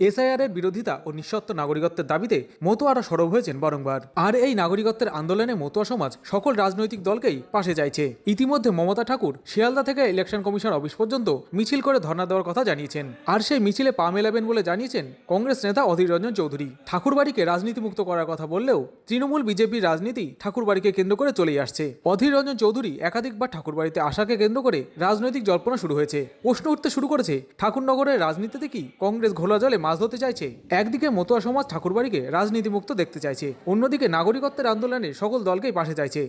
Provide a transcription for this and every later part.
SIR এর বিরোধিতা ও নিঃশর্ত নাগরিকত্বের দাবিতে মতোয়ারা সরব হয়েছেন বারংবার। আর এই নাগরিকত্বের আন্দোলনে মতুয়া সমাজ সকল রাজনৈতিক দলকেই পাশে চাইছে ইতিমধ্যে মমতা ঠাকুর শিয়ালদা থেকে ইলেকশন কমিশন অফিস পর্যন্ত মিছিল করে ধর্ণা দেওয়ার কথা জানিয়েছেন। আর সেই মিছিলে পা মেলাবেন বলে জানিয়েছেন কংগ্রেস নেতা অধীর রঞ্জন চৌধুরী। ঠাকুরবাড়িকে রাজনীতিমুক্ত করার কথা বললেও তৃণমূল বিজেপির রাজনীতি ঠাকুরবাড়িকে কেন্দ্র করে চলেই আসছে। অধীর রঞ্জন চৌধুরী একাধিকবার ঠাকুরবাড়িতে আসাকে কেন্দ্র করে রাজনৈতিক জল্পনা শুরু হয়েছে। প্রশ্ন উঠতে শুরু করেছে, ঠাকুরনগরের রাজনীতিতে কি কংগ্রেস ঘোলা জলে মাছ ধরতে চাইছে। একদিকে মতুয়া সমাজ ঠাকুরবাড়িকে রাজনীতিমুক্ত দেখতে চাইছে। অন্যদিকে নাগরিকত্বের আন্দোলনে সকল দলকেই পাশে চাইছে।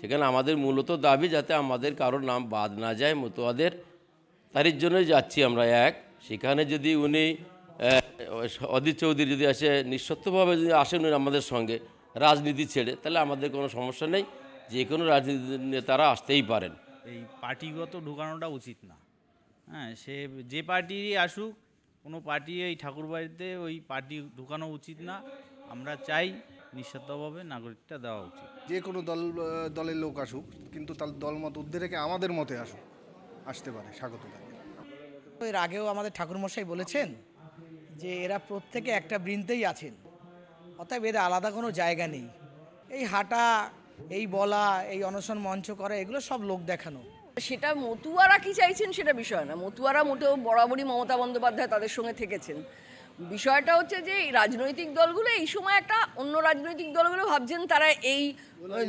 সেখানে আমাদের মূলত দাবি যাতে আমাদের কারোর নাম বাদ না যায় মতুয়াদের তারির জন্যই যাচ্ছি আমরা এক। সেখানে যদি উনি অদিত চৌধুরী যদি আসে নিঃসত্ত্বভাবে যদি আসেন উনি আমাদের সঙ্গে রাজনীতি ছেড়ে তাহলে আমাদের কোনো সমস্যা নেই। যে কোনো রাজনীতি নেতারা আসতেই পারেন। এই পার্টিগত ঢুকানোটা উচিত না। হ্যাঁ সে যে পার্টিরই আসুক কোনো পার্টি এই ঠাকুরবাড়িতে ওই পার্টি ঢুকানো উচিত না। আমরা চাই নিঃস্বার্থভাবে নাগরিকটা দেওয়া উচিত। যে কোনো দল দলের লোক আসুক কিন্তু তার দলমত ঊর্ধ্বে রেখে আমাদের মতে আসুক আসতে পারে স্বাগত থাকে এর আগেও আমাদের ঠাকুরমশাই বলেছেন যে এরা প্রত্যেকে একটা বৃন্দেই আছেন অতএব এদের আলাদা কোনো জায়গা নেই। এই হাঁটা এই বলা এই অনশন মঞ্চ করা এগুলো সব লোক দেখানো। সেটা মতুয়ারা কি চাইছেন সেটা বিষয় না। মতুয়ারা মোটেও বরাবরই মমতা বন্দ্যোপাধ্যায় তাদের সঙ্গে থেকেছেন। বিষয়টা হচ্ছে যে, এই রাজনৈতিক দলগুলো এই সময় একটা অন্য রাজনৈতিক দলগুলো ভাবছেন তারা এই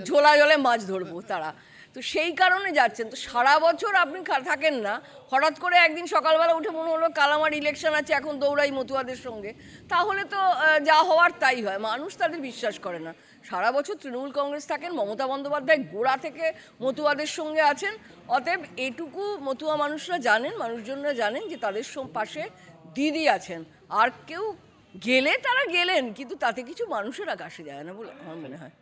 ঝোলা জলে মাছ ধরবো তারা। তো সেই কারণে যাচ্ছেন। তো সারা বছর আপনি থাকেন না। হঠাৎ করে একদিন সকালবেলা উঠে মনে হলো কালামার ইলেকশন আছে, এখন দৌড়াই মতুয়াদের সঙ্গে। তাহলে তো যা হওয়ার তাই হয়। মানুষ তাদের বিশ্বাস করে না। সারা বছর তৃণমূল কংগ্রেস থাকেন, মমতা বন্দ্যোপাধ্যায় গোড়া থেকে মতুয়াদের সঙ্গে আছেন। অতএব এটুকু মতুয়া মানুষরা জানেন, মানুষজনরা জানেন যে তাদের পাশে দিদি আছেন। আর কেউ গেলে তারা গেলেন, কিন্তু তাতে কিছু মানুষের আকাশে যায় না বলে আমার মনে হয়।